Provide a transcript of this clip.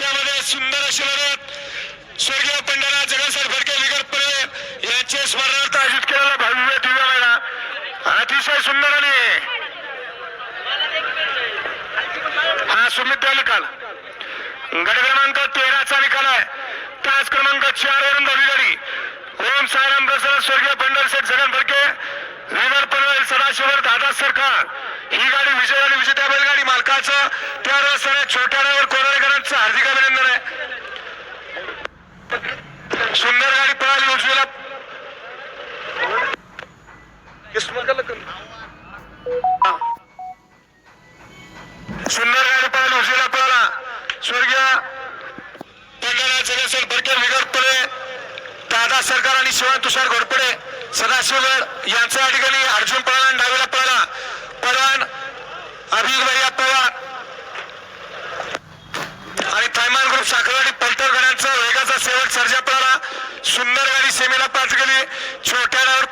मध्ये सुंदर अशी लढत स्वर्गीय पंढरा जगनसर फडके विगतपणे यांचे स्मरणार्थ आयोजित केलेला भव्य दिव्य मेळा. अतिशय सुंदर आणि हा सुमित्र निकाल. गट क्रमांक तेराचा निकाल आहे. तास क्रमांक चार वरून दहावी गाडी ओम सायराम प्रसाद स्वर्गीय पंढर शेठ जगन फडके विगर पनवेल सदाशिवर दादा सरकार. ही गाडी विजय आणि विजेत्या बैलगाडी मालकाचं. त्या रस्त्याने छोट्या ड्रायव्हर कोराळेकरांचं हार्दिक अभिनंदन आहे सुंदर गाडी पळाली उजवीला सुंदर गाडी पळाली उजवीला पळाला स्वर्गीय पंढरा जगेश्वर फडके विगतपणे दादा सरकार आणि शिवाय तुषार घोरपडे सदाशिवगड यांच्या ठिकाणी अर्जुन पळाला डावीला पळाला. पळवान अभिजित भैया पवार. आणि थायमान ग्रुप साखरवाडी पलटरगडांचा वेगाचा शेवट सर्जा पळाला. सुंदर गाडी सेमीला पाच गेली छोट्या डावर